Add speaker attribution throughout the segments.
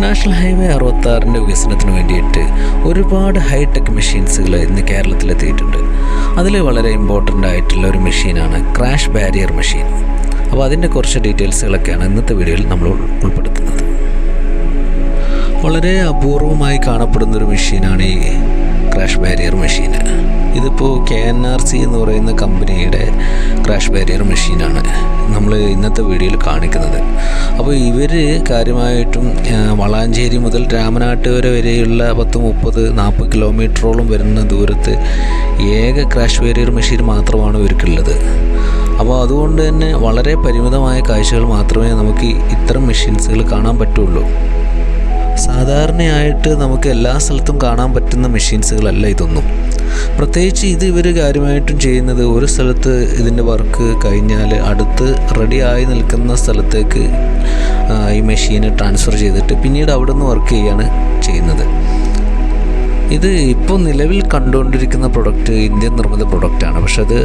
Speaker 1: National highway അറുപത്താറിന്റെ വികസനത്തിന് വേണ്ടിയിട്ട് ഒരുപാട് ഹൈടെക് മെഷീൻസുകൾ ഇന്ന് കേരളത്തിലെത്തിയിട്ടുണ്ട്. അതിൽ വളരെ ഇമ്പോർട്ടന്റ് ആയിട്ടുള്ള ഒരു മെഷീനാണ് ക്രാഷ് ബാരിയർ മെഷീൻ. അപ്പോൾ അതിന്റെ കുറച്ച് ഡീറ്റെയിൽസുകളൊക്കെയാണ് ഇന്നത്തെ വീഡിയോയിൽ നമ്മൾ ഉൾപ്പെടുത്തുന്നത്. വളരെ അപൂർവമായി കാണപ്പെടുന്നൊരു മെഷീനാണ് ഈ ക്രാഷ് ബാരിയർ മെഷീൻ ഇതിപ്പോൾ കെ എൻ ആർ സി എന്ന് പറയുന്ന കമ്പനിയുടെ ക്രാഷ് ബാരിയർ മെഷീനാണ് നമ്മൾ ഇന്നത്തെ വീഡിയോയിൽ കാണിക്കുന്നത്. അപ്പോൾ ഇവർ കാര്യമായിട്ടും വളാഞ്ചേരി മുതൽ രാമനാട്ടുകര വരെയുള്ള പത്ത് മുപ്പത് നാൽപ്പത് കിലോമീറ്ററോളം വരുന്ന ദൂരത്ത് ഏക ക്രാഷ് ബാരിയർ മെഷീൻ മാത്രമാണ് ഇവർക്കുള്ളത്. അപ്പോൾ അതുകൊണ്ട് തന്നെ വളരെ പരിമിതമായ കാഴ്ചകൾ മാത്രമേ നമുക്ക് ഇത്തരം മെഷീൻസുകൾ കാണാൻ പറ്റുള്ളൂ. സാധാരണയായിട്ട് നമുക്ക് എല്ലാ സ്ഥലത്തും കാണാൻ പറ്റുന്ന മെഷീൻസുകളല്ല ഇതൊന്നും. പ്രത്യേകിച്ച് ഇത് ഇവർ കാര്യമായിട്ടും ചെയ്യുന്നത് ഒരു സ്ഥലത്ത് ഇതിന്റെ വർക്ക് കഴിഞ്ഞാൽ അടുത്ത് റെഡി ആയി നിൽക്കുന്ന സ്ഥലത്തേക്ക് ഈ മെഷീന് ട്രാൻസ്ഫർ ചെയ്തിട്ട് പിന്നീട് അവിടെ നിന്ന് വർക്ക് ചെയ്യുകയാണ് ചെയ്യുന്നത്. ഇത് ഇപ്പോൾ നിലവിൽ കണ്ടുകൊണ്ടിരിക്കുന്ന പ്രൊഡക്റ്റ് ഇന്ത്യൻ നിർമ്മിത പ്രൊഡക്റ്റാണ് പക്ഷെ അത്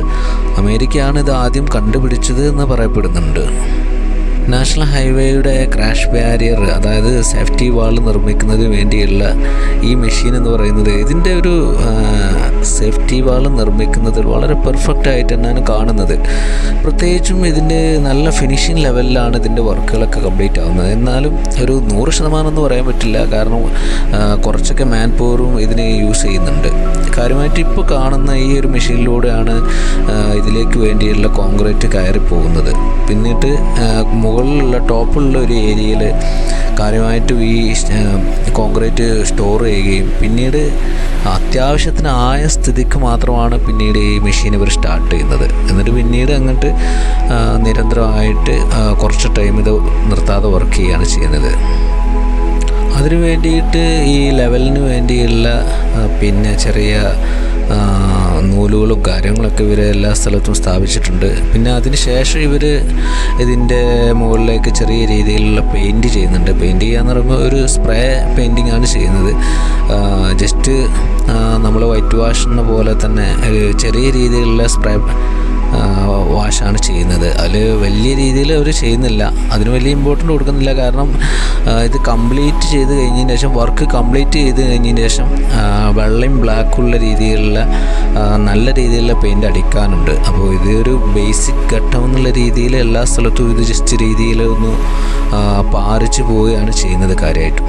Speaker 1: അമേരിക്കയാണ് ഇത് ആദ്യം കണ്ടുപിടിച്ചത് എന്ന് പറയപ്പെടുന്നുണ്ട്. നാഷണൽ ഹൈവേയുടെ ക്രാഷ് ബാരിയർ അതായത് സേഫ്റ്റി വാൾ നിർമ്മിക്കുന്നതിന് വേണ്ടിയുള്ള ഈ മെഷീൻ എന്ന് പറയുന്നത് ഇതിന്റെ ഒരു സേഫ്റ്റി വാൾ നിർമ്മിക്കുന്നതിൽ വളരെ പെർഫെക്റ്റ് ആയിട്ട് തന്നെയാണ് കാണുന്നത്. പ്രത്യേകിച്ചും ഇതിന്റെ നല്ല ഫിനിഷിംഗ് ലെവലിലാണ് ഇതിന്റെ വർക്കുകളൊക്കെ കംപ്ലീറ്റ് ആവുന്നത്. എന്നാലും ഒരു നൂറ് ശതമാനം എന്ന് പറയാൻ പറ്റില്ല. കാരണം കുറച്ചൊക്കെ മാൻ പവറും ഇതിന് യൂസ് ചെയ്യുന്നുണ്ട്. കാര്യമായിട്ട് ഇപ്പോൾ കാണുന്ന ഈ ഒരു മെഷീനിലൂടെയാണ് ഇതിലേക്ക് വേണ്ടിയുള്ള കോൺക്രീറ്റ് കയറി പോകുന്നത് പിന്നീട് ആ, മുകളിലുള്ള ടോപ്പുള്ള ഒരു ഏരിയയിൽ കാര്യമായിട്ടും ഈ കോൺക്രീറ്റ് സ്റ്റോർ ചെയ്യുകയും പിന്നീട് അത്യാവശ്യത്തിനായ സ്ഥിതിക്ക് മാത്രമാണ് പിന്നീട് ഈ മെഷീൻ ഇവർ സ്റ്റാർട്ട് ചെയ്യുന്നത്. എന്നിട്ട് പിന്നീട് അങ്ങോട്ട് നിരന്തരമായിട്ട് കുറച്ച് ടൈം ഇത് നിർത്താതെ വർക്ക് ചെയ്യുകയാണ് ചെയ്യുന്നത്. അതിനു വേണ്ടിയിട്ട് ഈ ലെവലിന് വേണ്ടിയുള്ള പിന്നെ ചെറിയ നൂലുകളും കാര്യങ്ങളൊക്കെ ഇവർ എല്ലാ സ്ഥലത്തും സ്ഥാപിച്ചിട്ടുണ്ട്. പിന്നെ അതിന് ശേഷം ഇവർ ഇതിന്റെ മുകളിലേക്ക് ചെറിയ രീതിയിലുള്ള പെയിന്റ് ചെയ്യുന്നുണ്ട്. പെയിന്റ് ചെയ്യാന്ന് പറയുമ്പോൾ ഒരു സ്പ്രേ പെയിന്റിംഗ് ആണ് ചെയ്യുന്നത്. ജസ്റ്റ് നമ്മൾ വൈറ്റ് വാഷ് എന്ന പോലെ തന്നെ ചെറിയ രീതിയിലുള്ള സ്പ്രേ വാഷാണ് ചെയ്യുന്നത്. അതിൽ വലിയ രീതിയിൽ അവർ ചെയ്യുന്നില്ല. അതിന് വലിയ ഇമ്പോർട്ടന്റ് കൊടുക്കുന്നില്ല. കാരണം ഇത് കംപ്ലീറ്റ് ചെയ്ത് കഴിഞ്ഞതിന് ശേഷം വർക്ക് കംപ്ലീറ്റ് ചെയ്ത് കഴിഞ്ഞതിന് ശേഷം വെള്ളയും ബ്ലാക്കുള്ള രീതിയിലുള്ള നല്ല രീതിയിലുള്ള പെയിന്റ് അടിക്കാനുണ്ട്. അപ്പോൾ ഇത് ഒരു ബേസിക് ഘട്ടം എന്നുള്ള രീതിയിൽ എല്ലാ സ്ഥലത്തും ഇത് ജസ്റ്റ് രീതിയിൽ ഒന്ന് പാറിച്ച് പോവുകയാണ് ചെയ്യുന്നത് കാര്യമായിട്ടും.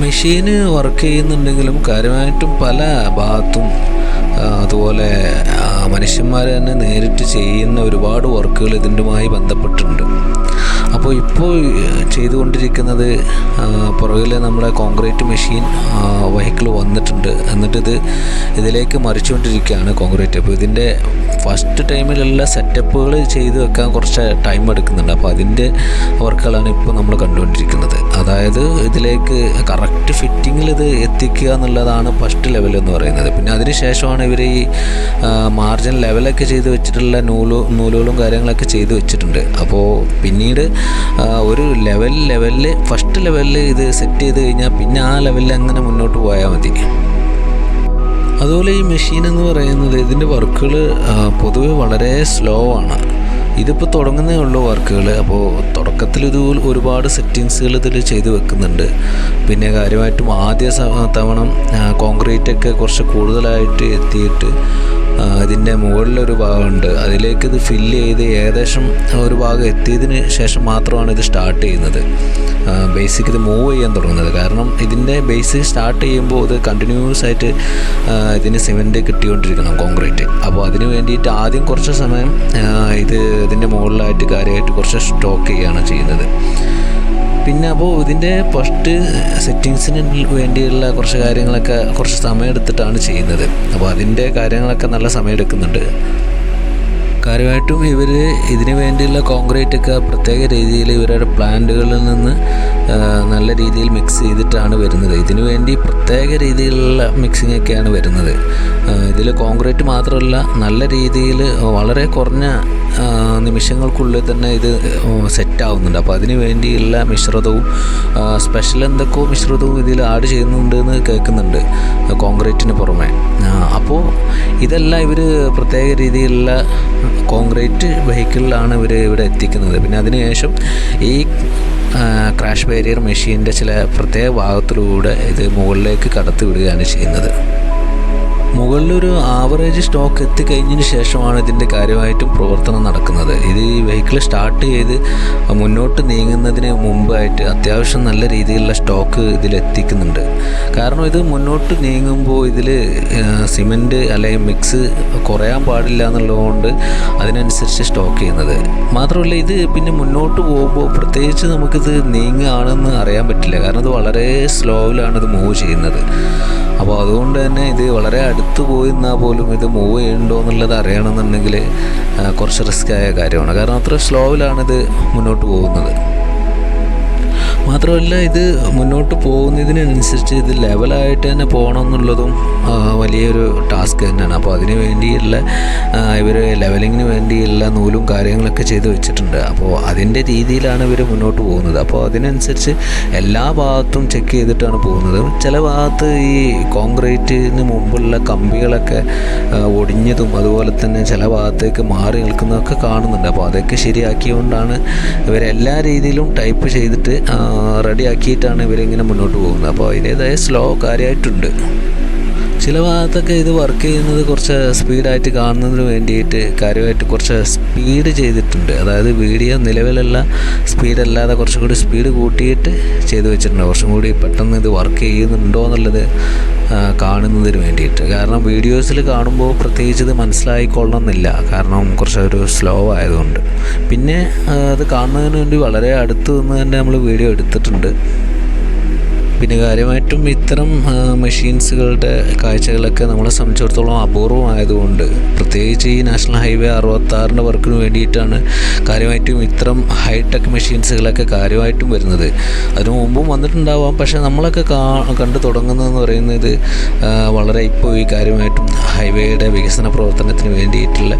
Speaker 1: മെഷീന് വർക്ക് ചെയ്യുന്നുണ്ടെങ്കിലും കാര്യമായിട്ടും പല ഭാഗത്തും അതുപോലെ മനുഷ്യന്മാർ തന്നെ നേരിട്ട് ചെയ്യുന്ന ഒരുപാട് വർക്കുകൾ ഇതിന്റെമായി ബന്ധപ്പെട്ടിട്ടുണ്ട്. അപ്പോൾ ഇപ്പോൾ ചെയ്തുകൊണ്ടിരിക്കുന്നത് പുറകിൽ നമ്മുടെ കോൺക്രീറ്റ് മെഷീൻ വെഹിക്കിൾ വന്നിട്ടുണ്ട്. എന്നിട്ടിത് ഇതിലേക്ക് മറിച്ചുകൊണ്ടിരിക്കുകയാണ് കോൺക്രീറ്റ്. അപ്പോൾ ഇതിന്റെ ഫസ്റ്റ് ടൈമിലുള്ള സെറ്റപ്പുകൾ ചെയ്ത് വെക്കാൻ കുറച്ച് ടൈം എടുക്കുന്നുണ്ട്. അപ്പോൾ അതിന്റെ വർക്കുകളാണ് ഇപ്പോൾ നമ്മൾ കണ്ടുകൊണ്ടിരിക്കുന്നത്. അതായത് ഇതിലേക്ക് കറക്റ്റ് ഫിറ്റിങ്ങിൽ ഇത് എത്തിക്കുക എന്നുള്ളതാണ് ഫസ്റ്റ് ലെവൽ എന്ന് പറയുന്നത്. പിന്നെ അതിന് ശേഷമാണ് ഇവർ ഈ മാർജിൻ ലെവലൊക്കെ ചെയ്ത് വെച്ചിട്ടുള്ള നൂലു നൂലുകളും കാര്യങ്ങളൊക്കെ ചെയ്ത് വെച്ചിട്ടുണ്ട്. അപ്പോൾ പിന്നീട് ഒരു ലെവൽ ലെവലിൽ ഫസ്റ്റ് ലെവലിൽ ഇത് സെറ്റ് ചെയ്ത് കഴിഞ്ഞാൽ പിന്നെ ആ ലെവലിൽ അങ്ങനെ മുന്നോട്ട് പോയാൽ മതി. അതുപോലെ ഈ മെഷീൻ എന്ന് പറയുന്നത് ഇതിന്റെ വർക്കുകൾ പൊതുവെ വളരെ സ്ലോ ആണ്. ഇതിപ്പോൾ തുടങ്ങുന്നേ ഉള്ളൂ വർക്കുകൾ. അപ്പോൾ തുടക്കത്തിൽ ഇത് ഒരുപാട് സെറ്റിങ്സുകൾ ഇതിൽ ചെയ്ത് വെക്കുന്നുണ്ട്. പിന്നെ കാര്യമായിട്ടും ആദ്യ തവണ കോൺക്രീറ്റ് ഒക്കെ കുറച്ച് കൂടുതലായിട്ട് എത്തിയിട്ട് അതിന്റെ മുകളിലൊരു ഭാഗമുണ്ട്. അതിലേക്ക് ഇത് ഫില്ല് ചെയ്ത് ഏകദേശം ഒരു ഭാഗം എത്തിയതിന് ശേഷം മാത്രമാണ് ഇത് സ്റ്റാർട്ട് ചെയ്യുന്നത്. ബേസിക് ഇത് മൂവ് ചെയ്യാൻ തുടങ്ങുന്നത്. കാരണം ഇതിന്റെ ബേസ് സ്റ്റാർട്ട് ചെയ്യുമ്പോൾ ഇത് കണ്ടിന്യൂസ് ആയിട്ട് ഇതിന് സിമെന്റ് കിട്ടിക്കൊണ്ടിരിക്കണം കോൺക്രീറ്റ് അപ്പോൾ അതിന് വേണ്ടിയിട്ട് ആദ്യം കുറച്ച് സമയം ഇത് ഇതിന്റെ മുകളിലായിട്ട് കാര്യമായിട്ട് കുറച്ച് സ്റ്റോക്ക് ചെയ്യുകയാണ് ചെയ്യുന്നത്. പിന്നെ അപ്പോൾ ഇതിന്റെ ഫസ്റ്റ് സെറ്റിങ്സിന് വേണ്ടിയുള്ള കുറച്ച് കാര്യങ്ങളൊക്കെ കുറച്ച് സമയം എടുത്തിട്ടാണ് ചെയ്യുന്നത്. അപ്പോൾ അതിന്റെ കാര്യങ്ങളൊക്കെ നല്ല സമയം എടുക്കുന്നുണ്ട്. കാര്യമായിട്ടും ഇവർ ഇതിനു വേണ്ടിയുള്ള കോൺക്രീറ്റ് ഒക്കെ പ്രത്യേക രീതിയിൽ ഇവരുടെ പ്ലാന്റുകളിൽ നിന്ന് നല്ല രീതിയിൽ മിക്സ് ചെയ്തിട്ടാണ് വരുന്നത്. ഇതിനു വേണ്ടി പ്രത്യേക രീതിയിലുള്ള മിക്സിംഗ് ഒക്കെയാണ് വരുന്നത്. ഇതിൽ കോൺക്രീറ്റ് മാത്രമല്ല നല്ല രീതിയിൽ വളരെ കുറഞ്ഞ നിമിഷങ്ങൾക്കുള്ളിൽ തന്നെ ഇത് സെറ്റ് ആവുന്നുണ്ട് അപ്പോൾ അതിന് വേണ്ടിയുള്ള മിശ്രിതവും സ്പെഷ്യൽ എന്തൊക്കെയോ മിശ്രിതവും ഇതിൽ ആഡ് ചെയ്യുന്നുണ്ട് എന്ന് കേൾക്കുന്നുണ്ട് കോൺക്രീറ്റിന് പുറമെ. അപ്പോൾ ഇതെല്ലാം ഇവർ പ്രത്യേക രീതിയിലുള്ള കോൺക്രീറ്റ് വെഹിക്കിളിലാണ് ഇവർ ഇവിടെ എത്തിക്കുന്നത്. പിന്നെ അതിനുശേഷം ഈ ക്രാഷ് ബാരിയർ മെഷീന്റെ ചില പ്രത്യേക ഭാഗത്തിലൂടെ ഇത് മുകളിലേക്ക് കടത്തി വിടുകയാണ് ചെയ്യുന്നത്. മുകളിലൊരു ആവറേജ് സ്റ്റോക്ക് എത്തിക്കഴിഞ്ഞതിന് ശേഷമാണ് ഇതിന്റെ കാര്യമായിട്ടും പ്രവർത്തനം നടക്കുന്നത്. ഇത് ഈ വെഹിക്കിൾ സ്റ്റാർട്ട് ചെയ്ത് മുന്നോട്ട് നീങ്ങുന്നതിന് മുമ്പായിട്ട് അത്യാവശ്യം നല്ല രീതിയിലുള്ള സ്റ്റോക്ക് ഇതിലെത്തിക്കുന്നുണ്ട് കാരണം ഇത് മുന്നോട്ട് നീങ്ങുമ്പോൾ ഇതിൽ സിമന്റ് അല്ലെങ്കിൽ മിക്സ് കുറയാൻ പാടില്ല എന്നുള്ളതുകൊണ്ട് അതിനനുസരിച്ച് സ്റ്റോക്ക് ചെയ്യുന്നത്. മാത്രമല്ല ഇത് പിന്നെ മുന്നോട്ട് പോകുമ്പോൾ പ്രത്യേകിച്ച് നമുക്കിത് നീങ്ങുകയാണെന്ന് അറിയാൻ പറ്റില്ല. കാരണം ഇത് വളരെ സ്ലോവിലാണ് ഇത് മൂവ് ചെയ്യുന്നത്. അപ്പോൾ അതുകൊണ്ട് തന്നെ ഇത് വളരെ അടുത്ത് പോയി പോലും ഇത് മൂവ് ചെയ്യുന്നുണ്ടോ എന്നുള്ളത് അറിയണമെന്നുണ്ടെങ്കിൽ കുറച്ച് റിസ്ക് ആയ കാര്യമാണ്. കാരണം അത്ര സ്ലോവിലാണ് ഇത് മുന്നോട്ട് പോകുന്നത്. മാത്രമല്ല ഇത് മുന്നോട്ട് പോകുന്നതിനനുസരിച്ച് ഇത് ലെവലായിട്ട് തന്നെ പോകണം എന്നുള്ളതും വലിയൊരു ടാസ്ക് തന്നെയാണ്. അപ്പോൾ അതിന് വേണ്ടിയുള്ള ഇവർ ലെവലിങ്ങിന് വേണ്ടിയുള്ള നൂലും കാര്യങ്ങളൊക്കെ ചെയ്ത് വെച്ചിട്ടുണ്ട്. അപ്പോൾ അതിന്റെ രീതിയിലാണ് ഇവർ മുന്നോട്ട് പോകുന്നത്. അപ്പോൾ അതിനനുസരിച്ച് എല്ലാ ഭാഗത്തും ചെക്ക് ചെയ്തിട്ടാണ് പോകുന്നത്. ചില ഭാഗത്ത് ഈ കോൺക്രീറ്റിന് മുമ്പുള്ള കമ്പികളൊക്കെ ഒടിഞ്ഞതും അതുപോലെ തന്നെ ചില ഭാഗത്തേക്ക് മാറി നിൽക്കുന്നതൊക്കെ കാണുന്നുണ്ട്. അപ്പോൾ അതൊക്കെ ശരിയാക്കിയതുകൊണ്ടാണ് ഇവരെല്ലാ രീതിയിലും ടൈപ്പ് ചെയ്തിട്ട് റെഡിയാക്കിയിട്ടാണ് ഇവരിങ്ങനെ മുന്നോട്ട് പോകുന്നത്. അപ്പോൾ അതിന്റേതായ സ്ലോ കാര്യമായിട്ടുണ്ട്. ചില ഭാഗത്തൊക്കെ ഇത് വർക്ക് ചെയ്യുന്നത് കുറച്ച് സ്പീഡായിട്ട് കാണുന്നതിന് വേണ്ടിയിട്ട് കാര്യമായിട്ട് കുറച്ച് സ്പീഡ് ചെയ്തിട്ടുണ്ട്. അതായത് വീഡിയോ നിലവിലുള്ള സ്പീഡല്ലാതെ കുറച്ചും കൂടി സ്പീഡ് കൂട്ടിയിട്ട് ചെയ്തു വെച്ചിട്ടുണ്ട്. കുറച്ചും കൂടി പെട്ടെന്ന് ഇത് വർക്ക് ചെയ്യുന്നുണ്ടോ എന്നുള്ളത് കാണുന്നതിന് വേണ്ടിയിട്ട്. കാരണം വീഡിയോസിൽ കാണുമ്പോൾ പ്രത്യേകിച്ച് ഇത് മനസ്സിലായിക്കൊള്ളണമെന്നില്ല. കാരണം കുറച്ചൊരു സ്ലോ ആയതുകൊണ്ട്. പിന്നെ അത് കാണുന്നതിന് വേണ്ടി വളരെ അടുത്ത് നിന്ന് തന്നെ നമ്മൾ വീഡിയോ എടുത്തിട്ടുണ്ട്. പിന്നെ കാര്യമായിട്ടും ഇത്തരം മെഷീൻസുകളുടെ കാഴ്ചകളൊക്കെ നമ്മളെ സംബന്ധിച്ചിടത്തോളം അപൂർവമായതുകൊണ്ട് പ്രത്യേകിച്ച് ഈ നാഷണൽ ഹൈവേ അറുപത്താറിന്റെ വർക്കിന് വേണ്ടിയിട്ടാണ് കാര്യമായിട്ടും ഇത്തരം ഹൈടെക് മെഷീൻസുകളൊക്കെ കാര്യമായിട്ടും വരുന്നത്. അതിനു മുമ്പും വന്നിട്ടുണ്ടാവാം. പക്ഷേ നമ്മളൊക്കെ കാ കണ്ടു തുടങ്ങുന്നതെന്ന് പറയുന്നത് വളരെ ഇപ്പോൾ ഈ കാര്യമായിട്ടും ഹൈവേയുടെ വികസന പ്രവർത്തനത്തിന് വേണ്ടിയിട്ടുള്ള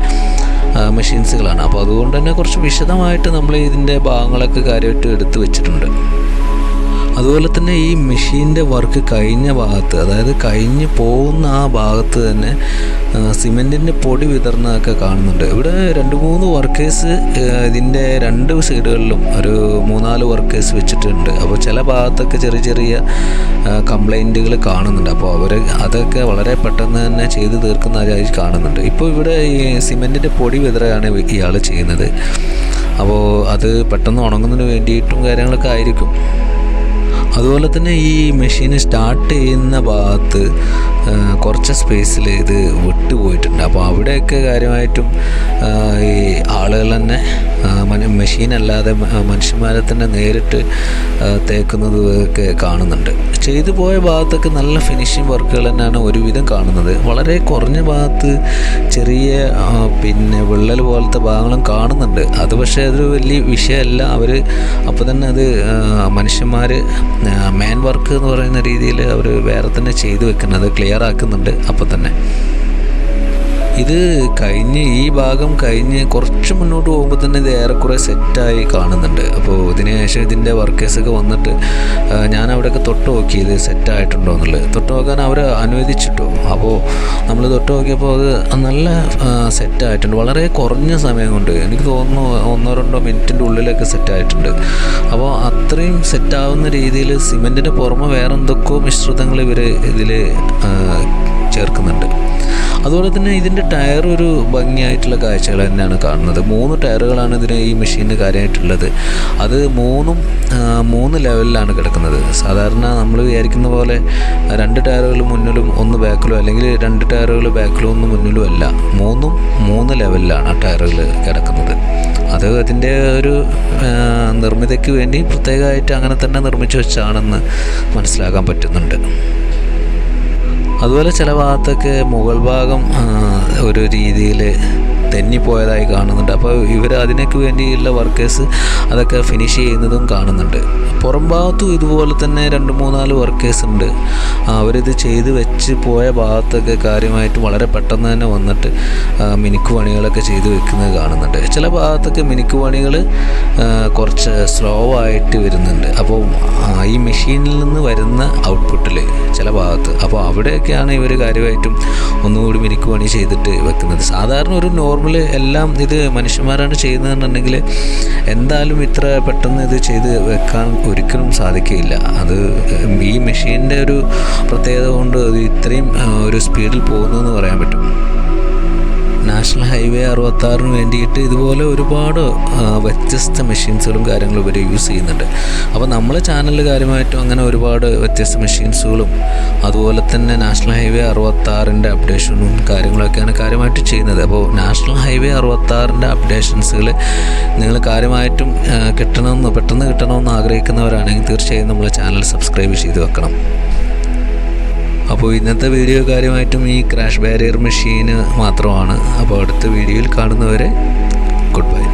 Speaker 1: മെഷീൻസുകളാണ് അപ്പോൾ അതുകൊണ്ട് തന്നെ കുറച്ച് വിശദമായിട്ട് നമ്മൾ ഇതിന്റെ ഭാഗങ്ങളൊക്കെ കാര്യമായിട്ട് എടുത്തു വെച്ചിട്ടുണ്ട്. അതുപോലെ തന്നെ ഈ മെഷീന്റെ വർക്ക് കഴിഞ്ഞ ഭാഗത്ത് അതായത് കഴിഞ്ഞ് പോകുന്ന ആ ഭാഗത്ത് തന്നെ സിമെന്റിന്റെ പൊടി വിതർന്നതൊക്കെ കാണുന്നുണ്ട്. ഇവിടെ രണ്ട് മൂന്ന് വർക്കേഴ്സ് ഇതിന്റെ രണ്ട് സൈഡുകളിലും ഒരു മൂന്നാൽ വർക്കേഴ്സ് വെച്ചിട്ടുണ്ട്. അപ്പോൾ ചില ഭാഗത്തൊക്കെ ചെറിയ ചെറിയ കംപ്ലൈന്റുകൾ കാണുന്നുണ്ട്. അപ്പോൾ അവർ അതൊക്കെ വളരെ പെട്ടെന്ന് തന്നെ ചെയ്ത് തീർക്കുന്നതായി കാണുന്നുണ്ട്. ഇപ്പോൾ ഇവിടെ ഈ സിമെന്റിന്റെ പൊടി വിതറുകയാണ് ഇയാൾ ചെയ്യുന്നത്. അപ്പോൾ അത് പെട്ടെന്ന് ഉണങ്ങുന്നതിന് വേണ്ടിയിട്ടും കാര്യങ്ങളൊക്കെ ആയിരിക്കും. അതുപോലെ തന്നെ ഈ മെഷീൻ സ്റ്റാർട്ട് ചെയ്യുന്ന ഭാഗത്ത് കുറച്ച് സ്പേസിൽ ഇത് വിട്ടുപോയിട്ടുണ്ട്. അപ്പോൾ അവിടെയൊക്കെ കാര്യമായിട്ടും ഈ ആളുകൾ തന്നെ മെഷീൻ അല്ലാതെ മനുഷ്യന്മാരെ തന്നെ നേരിട്ട് തേക്കുന്നത് ഒക്കെ കാണുന്നുണ്ട്. ചെയ്തു പോയ ഭാഗത്തൊക്കെ നല്ല ഫിനിഷിംഗ് വർക്കുകൾ തന്നെയാണ് ഒരുവിധം കാണുന്നത്. വളരെ കുറഞ്ഞ ഭാഗത്ത് ചെറിയ പിന്നെ വിള്ളൽ പോലത്തെ ഭാഗങ്ങളും കാണുന്നുണ്ട്. അത് പക്ഷേ അതൊരു വലിയ വിഷയമല്ല. അവർ അപ്പോൾ തന്നെ അത് മനുഷ്യന്മാർ മാൻ വർക്ക് എന്ന് പറയുന്ന രീതിയിൽ അവർ വേറെ തന്നെ ചെയ്തു വെക്കുന്നത്. ക്ലിയർ ആക്കുന്നുണ്ട് അപ്പോൾ തന്നെ ഇത് കഴിഞ്ഞ് ഈ ഭാഗം കഴിഞ്ഞ് കുറച്ച് മുന്നോട്ട് പോകുമ്പോൾ തന്നെ ഇത് ഏറെക്കുറെ സെറ്റായി കാണുന്നുണ്ട്. അപ്പോൾ ഇതിന് ശേഷം ഇതിന്റെ വർക്കേഴ്സൊക്കെ വന്നിട്ട് ഞാൻ അവിടെയൊക്കെ തൊട്ട് നോക്കി ഇത് സെറ്റായിട്ടുണ്ടോ എന്നുള്ളത്. തൊട്ട് നോക്കാൻ അവർ അനുവദിച്ചിട്ടു. അപ്പോൾ നമ്മൾ തൊട്ട് നോക്കിയപ്പോൾ അത് നല്ല സെറ്റായിട്ടുണ്ട്. വളരെ കുറഞ്ഞ സമയം കൊണ്ട് എനിക്ക് തോന്നുന്നു ഒന്നോ രണ്ടോ മിനിറ്റിന്റെ ഉള്ളിലൊക്കെ സെറ്റായിട്ടുണ്ട്. അപ്പോൾ അത്രയും സെറ്റാവുന്ന രീതിയിൽ സിമെന്റിന്റെ പുറമെ വേറെ എന്തൊക്കെയോ മിശ്രിതങ്ങൾ ഇവർ ഇതിൽ ചേർക്കുന്നുണ്ട്. അതുപോലെ തന്നെ ഇതിന്റെ ടയർ ഒരു ഭംഗിയായിട്ടുള്ള കാഴ്ചകൾ തന്നെയാണ് കാണുന്നത്. മൂന്ന് ടയറുകളാണ് ഇതിന് ഈ മെഷീനിന് കാര്യമായിട്ടുള്ളത്. അത് മൂന്നും മൂന്ന് ലെവലിലാണ് കിടക്കുന്നത്. സാധാരണ നമ്മൾ വിചാരിക്കുന്ന പോലെ രണ്ട് ടയറുകൾ മുന്നിലും ഒന്ന് ബാക്കിലും അല്ലെങ്കിൽ രണ്ട് ടയറുകൾ ബാക്കിലും ഒന്ന് മുന്നിലും അല്ല. മൂന്നും മൂന്ന് ലെവലിലാണ് ആ ടയറുകൾ കിടക്കുന്നത്. അത് അതിന്റെ ഒരു നിർമ്മിതയ്ക്ക് വേണ്ടി പ്രത്യേകമായിട്ട് അങ്ങനെ തന്നെ നിർമ്മിച്ചു വെച്ചാണെന്ന് മനസ്സിലാക്കാൻ പറ്റുന്നുണ്ട്. അതുപോലെ ചില ഭാഗത്തൊക്കെ മുകൾ ഭാഗം ഒരു രീതിയിൽ തെന്നിപ്പോയതായി കാണുന്നുണ്ട്. അപ്പോൾ ഇവർ അതിനൊക്കെ വേണ്ടിയുള്ള വർക്കേഴ്സ് അതൊക്കെ ഫിനിഷ് ചെയ്യുന്നതും കാണുന്നുണ്ട്. പുറം ഭാഗത്തും ഇതുപോലെ തന്നെ രണ്ട് മൂന്നാൽ വർക്കേഴ്സ് ഉണ്ട്. അവരിത് ചെയ്ത് വെച്ച് പോയ ഭാഗത്തൊക്കെ കാര്യമായിട്ട് വളരെ പെട്ടെന്ന് തന്നെ വന്നിട്ട് മിനുക്ക് പണികളൊക്കെ ചെയ്ത് വെക്കുന്നത് കാണുന്നുണ്ട്. ചില ഭാഗത്തൊക്കെ മിനുക്ക് പണികൾ കുറച്ച് സ്ലോ ആയിട്ട് വരുന്നുണ്ട്. അപ്പോൾ ഈ മെഷീനിൽ നിന്ന് വരുന്ന ഔട്ട്പുട്ടിൽ ചില ഭാഗത്ത്. അപ്പോൾ അവിടെയൊക്കെയാണ് ഇവർ കാര്യമായിട്ടും ഒന്നുകൂടി മിനുക്ക് പണി ചെയ്തിട്ട് വെക്കുന്നത്. സാധാരണ ഒരു നോർമൽ നോർമലി എല്ലാം ഇത് മനുഷ്യന്മാരാണ് ചെയ്യുന്നതെന്നുണ്ടെങ്കിൽ എന്തായാലും ഇത്ര പെട്ടെന്ന് ഇത് ചെയ്ത് വെക്കാൻ ഒരിക്കലും സാധിക്കില്ല അത് ഈ മെഷീന്റെ ഒരു പ്രത്യേകത കൊണ്ട് ഇത് ഇത്രയും ഒരു സ്പീഡിൽ പോകുന്നു എന്ന് പറയാൻ പറ്റും. നാഷണൽ ഹൈവേ അറുപത്താറിന് വേണ്ടിയിട്ട് ഇതുപോലെ ഒരുപാട് വ്യത്യസ്ത മെഷീൻസുകളും കാര്യങ്ങളും ഇവർ യൂസ് ചെയ്യുന്നുണ്ട്. അപ്പോൾ നമ്മളെ ചാനലിൽ കാര്യമായിട്ടും അങ്ങനെ ഒരുപാട് വ്യത്യസ്ത മെഷീൻസുകളും അതുപോലെ തന്നെ നാഷണൽ ഹൈവേ അറുപത്താറിന്റെ അപ്ഡേഷനും കാര്യങ്ങളൊക്കെയാണ് കാര്യമായിട്ട് ചെയ്യുന്നത്. അപ്പോൾ നാഷണൽ ഹൈവേ അറുപത്താറിന്റെ അപ്ഡേഷൻസുകൾ നിങ്ങൾ കാര്യമായിട്ടും കിട്ടണമെന്ന് പെട്ടെന്ന് കിട്ടണമെന്ന് ആഗ്രഹിക്കുന്നവരാണെങ്കിൽ തീർച്ചയായും നമ്മളെ ചാനൽ സബ്സ്ക്രൈബ് ചെയ്ത് വെക്കണം. അപ്പോൾ ഇന്നത്തെ വീഡിയോ കാര്യമായിട്ടും ഈ ക്രാഷ് ബാരിയർ മെഷീന് മാത്രമാണ്. അപ്പോൾ അടുത്ത വീഡിയോയിൽ കാണുന്നവരെ ഗുഡ് ബൈ